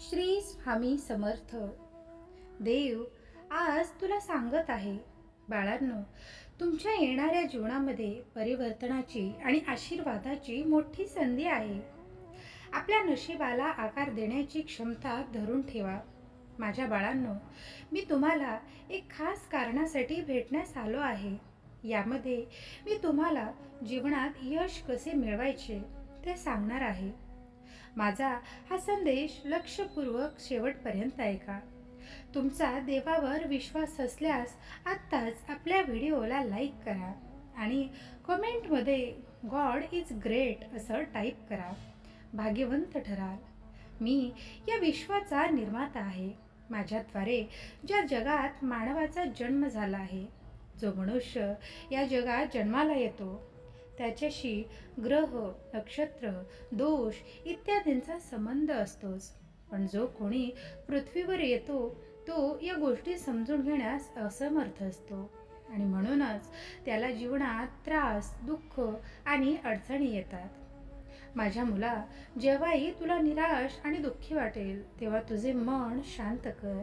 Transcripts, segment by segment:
श्री स्वामी समर्थ. देव आज तुला सांगत आहे बाळांनो तुमच्या येणाऱ्या जीवनामध्ये परिवर्तनाची आणि आशीर्वादाची मोठी संधी आहे. आपल्या नशिबाला आकार देण्याची क्षमता धरून ठेवा. माझ्या बाळांनो मी तुम्हाला एक खास कारणासाठी भेटण्यास आलो आहे. यामध्ये मी तुम्हाला जीवनात यश कसे मिळवायचे ते सांगणार आहे. माझा हा संदेश लक्षपूर्वक शेवटपर्यंत ऐका. तुमचा देवावर विश्वास असल्यास आत्ताच आपल्या व्हिडिओला लाईक करा आणि कमेंटमध्ये गॉड इज ग्रेट असं टाईप करा. भाग्यवंत ठराल. मी या विश्वाचा निर्माता आहे. माझ्याद्वारे ज्या जगात मानवाचा जन्म झाला आहे जो मनुष्य या जगात जन्माला येतो त्याच्याशी ग्रह नक्षत्र दोष इत्यादींचा संबंध असतोच. पण जो कोणी पृथ्वीवर येतो तो या गोष्टी समजून घेण्यास असमर्थ असतो. आणि म्हणूनच त्याला जीवनात त्रास दुःख आणि अडचणी येतात. माझ्या मुला जेव्हाही तुला निराश आणि दुःखी वाटेल तेव्हा तुझे मन शांत कर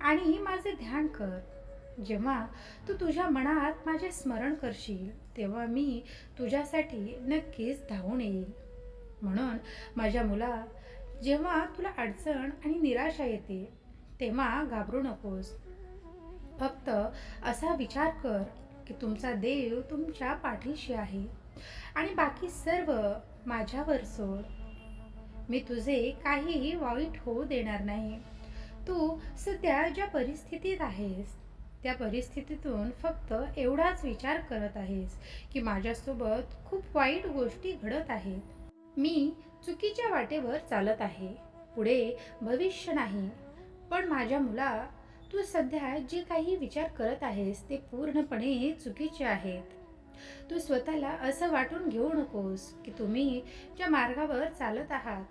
आणि माझे ध्यान कर. जेव्हा तू तुझ्या मनात माझे स्मरण करशील तेव्हा मी तुझ्यासाठी नक्कीच धावून येईल म्हणून माझ्या मुला जेव्हा तुला अडचण आणि निराशा येते तेव्हा घाबरू नकोस. फक्त असा विचार कर की तुमचा देव तुमच्या पाठीशी आहे आणि बाकी सर्व माझ्यावर सोड. मी तुझे काहीही वाईट होऊ देणार नाही. तू सध्या ज्या परिस्थितीत आहेस त्या परिस्थितीतून फक्त एवढाच विचार करत आहेस की माझ्यासोबत खूप वाईट गोष्टी घडत आहेत. मी चुकीच्या वाटेवर चालत आहे. पुढे भविष्य नाही. पण माझ्या मुला तू सध्या जे काही विचार करत आहेस ते पूर्णपणे चुकीचे आहेत. तू स्वतःला असं वाटून घेऊ नकोस की तुम्ही ज्या मार्गावर चालत आहात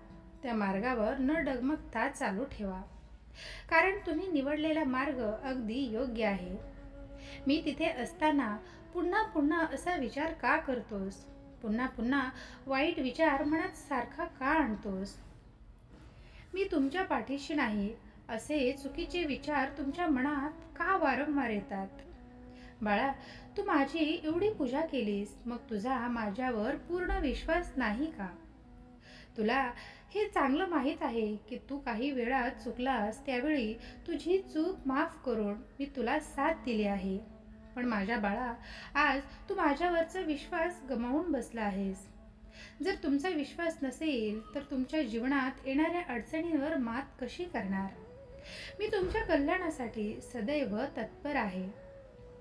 त्या मार्गावर न डगमगता चालू ठेवा. कारण तुम्ही निवडलेला मार्ग अगदी योग्य आहे. मी तिथे असताना पुन्हा पुन्हा असा विचार का करतोस? पुन्हा पुन्हा वाईट विचार मनात सारखा का आणतोस? मी तुमच्या पाठीशी नाही असे चुकीचे विचार तुमच्या मनात का वारंवार येतात? बाळा तू माझी एवढी पूजा केलीस मग तुझा माझ्यावर पूर्ण विश्वास नाही का? तुला हे चांगलं माहीत आहे की तू काही वेळा चुकलास त्यावेळी तुझी चूक माफ करून मी तुला साथ दिली आहे. पण माझ्या बाळा आज तू माझ्यावरचा विश्वास गमावून बसला आहेस. जर तुमचा विश्वास नसेल तर तुमच्या जीवनात येणाऱ्या अडचणींवर मात कशी करणार? मी तुमच्या कल्याणासाठी सदैव तत्पर आहे.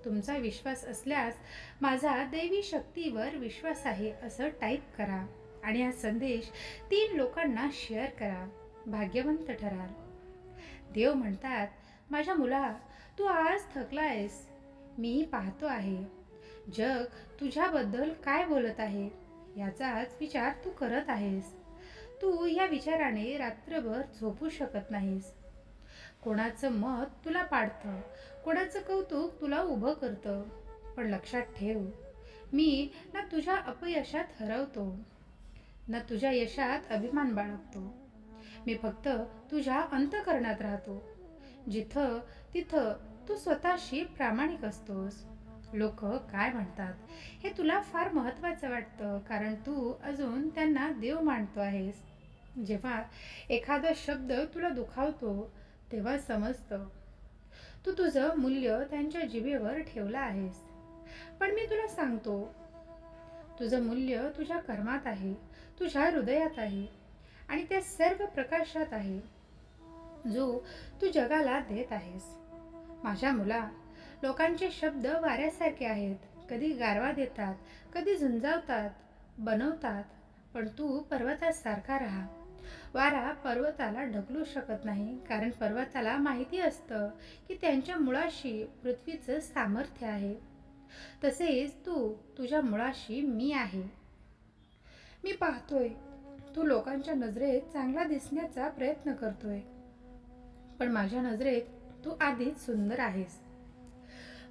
तुमचा विश्वास असल्यास माझा दैवी शक्तीवर विश्वास आहे असं टाईप करा. आणि हा संदेश तीन लोकांना शेअर करा. भाग्यवंत ठराल. देव म्हणतात माझ्या मुला तू आज थकला आहेस मी पाहतो आहे. जग तुझ्याबद्दल काय बोलत आहे? याचाच विचार तू करत आहेस. तू या विचाराने रात्रभर झोपू शकत नाहीस. कोणाचं मत तुला पाडतं. कोणाचं कौतुक तुला उभं करतं. पण लक्षात ठेव मी ना तुझ्या अपयशात हरवतो. ना तुझ्या यशात अभिमान बाळगतो. मी फक्त तुझ्या अंतकरणात राहतो. जिथं तिथं तू स्वतःशी प्रामाणिक असतोस. लोक काय म्हणतात? हे तुला फार महत्त्वाचं वाटतं कारण तू अजून त्यांना देव मानतो आहेस. जेव्हा एखादा शब्द तुला दुखावतो तेव्हा समजतं. तू तुझं मूल्य त्यांच्या जिभेवर ठेवलं आहेस. पण मी तुला सांगतो तुझं मूल्य तुझ्या कर्मात आहे. तुझ्या हृदयात आहे आणि त्या सर्व प्रकाशात आहे जो तू जगाला देत आहेस. माझ्या मुला लोकांचे शब्द वाऱ्यासारखे आहेत. कधी गारवा देतात कधी झुंजावतात बनवतात पण तू पर्वतासारखा राहा. वारा पर्वताला ढकलू शकत नाही कारण पर्वताला माहिती असतं की त्यांच्या मुळाशी पृथ्वीचं सामर्थ्य आहे. तसेच तू तुझ्या मुळाशी मी आहे. मी पाहतोय तू लोकांच्या नजरेत चांगला दिसण्याचा प्रयत्न करतोय. पण माझ्या नजरेत तू आधीच सुंदर आहेस.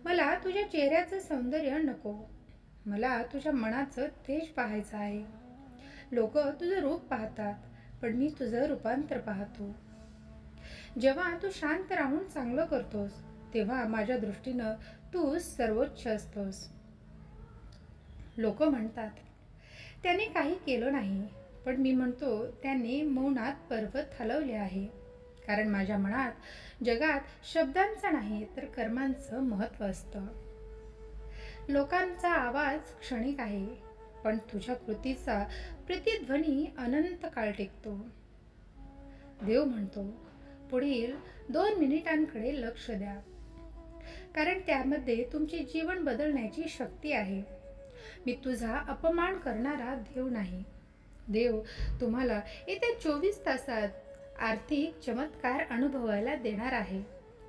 मला तुझ्या चेहऱ्याचं सौंदर्य नको. मला तुझ्या मनाचं तेज पाहायचं आहे. लोक तुझं रूप पाहतात पण मी तुझं रूपांतर पाहतो. जेव्हा तू शांत राहून चांगलं करतोस तेव्हा माझ्या दृष्टीनं तू सर्वोच्च असतोस. लोक म्हणतात त्याने काही केलं नाही. पण मी म्हणतो त्याने मौनात पर्वत हलवले आहे. कारण माझ्या मनात जगात शब्दांचं नाही तर कर्मांचं महत्त्व असतं. लोकांचा आवाज क्षणिक आहे पण तुझ्या कृतीचा प्रतिध्वनी अनंत काळ टिकतो. देव म्हणतो पुढील दोन मिनिटांकडे लक्ष द्या. कारण त्यामध्ये तुमचे जीवन बदलण्याची शक्ती आहे. मी तुझा अपमान करणारा देव नाही. देव तुम्हाला येत्या चोवीस तासात आर्थिक चमत्कार अनुभवायला देणार आहे.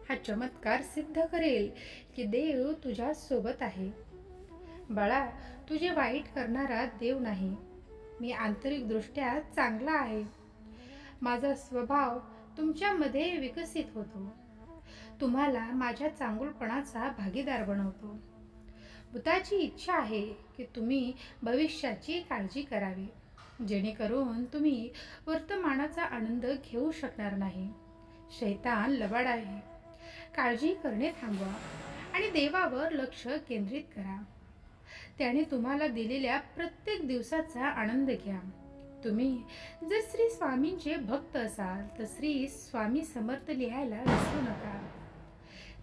हा चमत्कार सिद्ध करेल की देव तुझ्या सोबत आहे. बाळा तुझे वाईट करणारा देव नाही. मी आंतरिकदृष्ट्या चांगला आहे. माझा स्वभाव तुमच्यामध्ये विकसित होतो. तुम्हाला माझ्या चांगुलपणाचा भागीदार बनवतो. बुद्धाची इच्छा आहे की तुम्ही भविष्याची काळजी करावी. जेणेकरून तुम्ही वर्तमानाचा आनंद घेऊ शकणार नाही. शैतान लबाड आहे. काळजी करणे थांबवा आणि देवावर लक्ष केंद्रित करा. त्याने तुम्हाला दिलेल्या प्रत्येक दिवसाचा आनंद घ्या. तुम्ही जर श्री स्वामींचे भक्त असाल तर श्री स्वामी समर्थ लिहायला विसरू नका.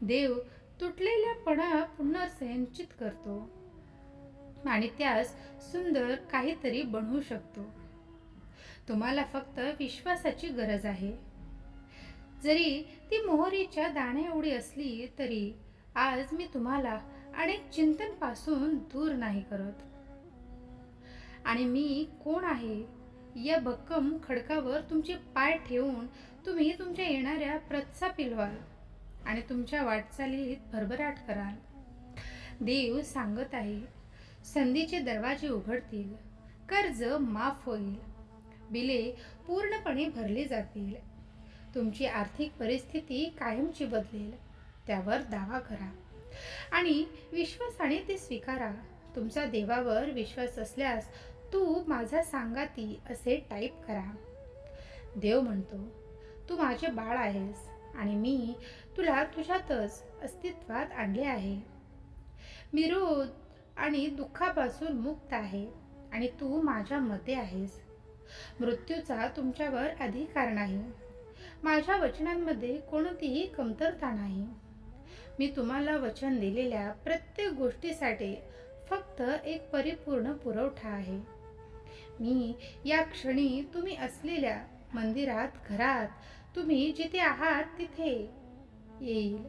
देव तुटलेल्या पणा पुनर्संचित करतो. आणि त्यास सुंदर काहीतरी बनवू शकतो. तुम्हाला फक्त विश्वासाची गरज आहे. जरी ती मोहरीच्या दाण्या एवढी असली तरी आज मी तुम्हाला अनेक चिंतनपासून दूर नाही करत. आणि मी कोण आहे? या भक्कम खडकावर तुमचे पाय ठेवून तुम्ही तुमच्या येणाऱ्या प्रत्सा पिलवाल आणि तुमच्या वाटचालीत भरभराट कराल. देव सांगत आहे संधीचे दरवाजे उघडतील कर्ज माफ होईल बिले पूर्णपणे भरली जातील. तुमची आर्थिक परिस्थिती कायमची बदलेल त्यावर दावा करा. आणि विश्वासाने ते स्वीकारा. तुमचा देवावर विश्वास असल्यास तू माझा सांगाती असे टाईप करा. देव म्हणतो तू माझे बाळ आहेस आणि मी तुला तुझ्यातच अस्तित्वात आणले आहे. मी रोज आणि दुःखापासून मुक्त आहे आणि तू माझ्यामध्ये आहेस. मृत्यूचा तुमच्यावर अधिकार नाही. माझ्या वचनांमध्ये कोणतीही कमतरता नाही. मी तुम्हाला वचन दिलेल्या प्रत्येक गोष्टीसाठी फक्त एक परिपूर्ण पुरवठा आहे. मी या क्षणी तुम्ही असलेल्या मंदिरात घरात तुम्ही जिथे आहात तिथे येईल.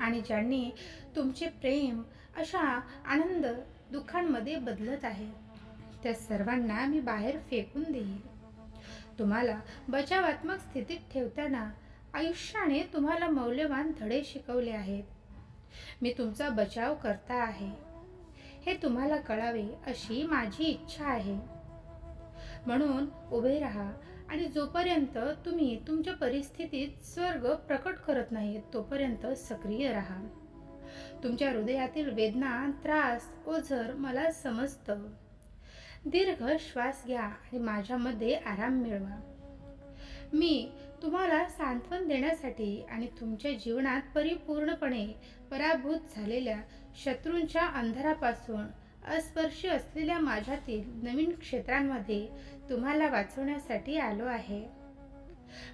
आणि ज्यांनी तुमचे प्रेम अशा आनंद दुःखांमध्ये बदलत आहे त्या सर्वांना मी बाहेर फेकून देईल. तुम्हाला बचावात्मक स्थितीत ठेवताना आयुष्याने तुम्हाला मौल्यवान धडे शिकवले आहेत. मी तुमचा बचाव करता आहे. हे तुम्हाला कळावे अशी माझी इच्छा आहे. म्हणून उभे राहा आणि जोपर्यंत तुम्ही तुमच्या परिस्थितीत स्वर्ग प्रकट करत नाही तोपर्यंत सक्रिय राहा. तुमच्या हृदयातील वेदना त्रास ओझर मला समजतं. दीर्घ श्वास घ्या आणि माझ्यामध्ये आराम मिळवा. मी तुम्हाला सांत्वन देण्यासाठी आणि तुमच्या जीवनात परिपूर्णपणे पराभूत झालेल्या शत्रूंच्या अंधारापासून अस्पर्शी असलेल्या माझ्यातील नवीन क्षेत्रांमध्ये तुम्हाला वाचवण्यासाठी आलो आहे.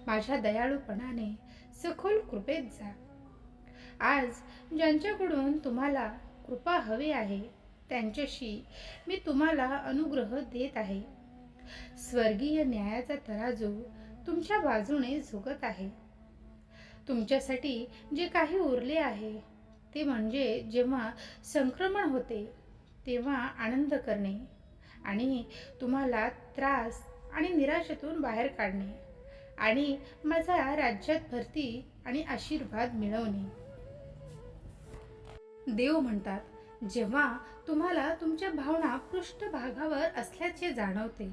माझ्या दयाळूपणाने सखोल कृपेत जा. आज ज्यांच्याकडून तुम्हाला कृपा हवी आहे त्यांच्याशी मी तुम्हाला अनुग्रह देत आहे. स्वर्गीय न्यायाचा तराजू तुमच्या बाजूने झुकत आहे. तुमच्यासाठी जे काही उरले आहे ते म्हणजे जेव्हा संक्रमण होते तेव्हा आनंद करणे आणि तुम्हाला त्रास आणि निराशेतून बाहेर काढणे आणि माझा राज्यात भरती आणि आशीर्वाद मिळवणे. देव म्हणतात जेव्हा तुम्हाला तुमच्या भावना पृष्ठभागावर असल्याचे जाणवते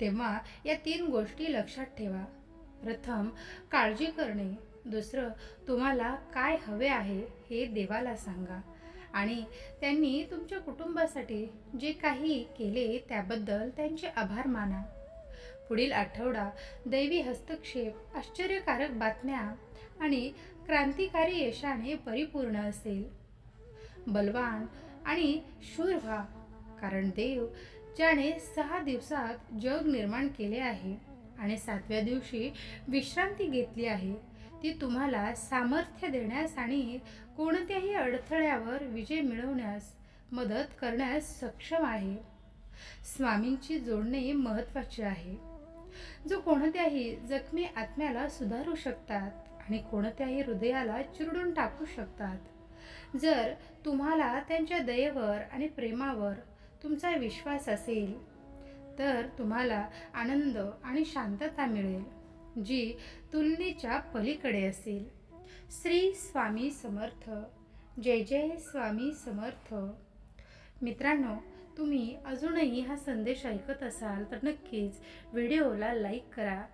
तेव्हा या तीन गोष्टी लक्षात ठेवा. प्रथम काळजी करणे. दुसरं तुम्हाला काय हवे आहे हे देवाला सांगा. आणि त्यांनी तुमच्या कुटुंबासाठी जे काही केले त्याबद्दल त्यांचे आभार माना. पुढील आठवडा दैवी हस्तक्षेप आश्चर्यकारक बातम्या आणि क्रांतिकारी यशाने परिपूर्ण असेल. बलवान आणि शूर व्हा कारण देव ज्याने सहा दिवसात जग निर्माण केले आहे आणि सातव्या दिवशी विश्रांती घेतली आहे ती तुम्हाला सामर्थ्य देण्यास आणि कोणत्याही अडथळ्यावर विजय मिळवण्यास मदत करण्यास सक्षम आहे. स्वामींची जोडणे महत्त्वाची आहे. जो कोणत्याही जखमी आत्म्याला सुधारू शकतात आणि कोणत्याही हृदयाला चिरडून टाकू शकतात. जर तुम्हाला त्यांच्या दयेवर आणि प्रेमावर तुमचा विश्वास असेल तर तुम्हाला आनंद आणि शांतता मिळेल. जी तुलनेच्या पलीकडे असेल. श्री स्वामी समर्थ. जय जय स्वामी समर्थ. मित्रांनो तुम्ही अजूनही हा संदेश ऐकत असाल तर नक्कीच व्हिडिओला लाईक करा.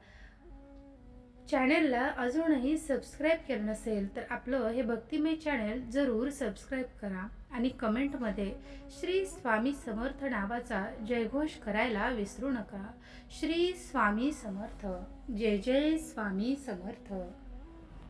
चॅनेलला अजूनही सबस्क्राईब केलं नसेल तर आपलं हे भक्तिमय चॅनेल जरूर सबस्क्राईब करा. आणि कमेंटमध्ये श्री स्वामी समर्थ नावाचा जयघोष करायला विसरू नका. श्री स्वामी समर्थ. जय जय स्वामी समर्थ.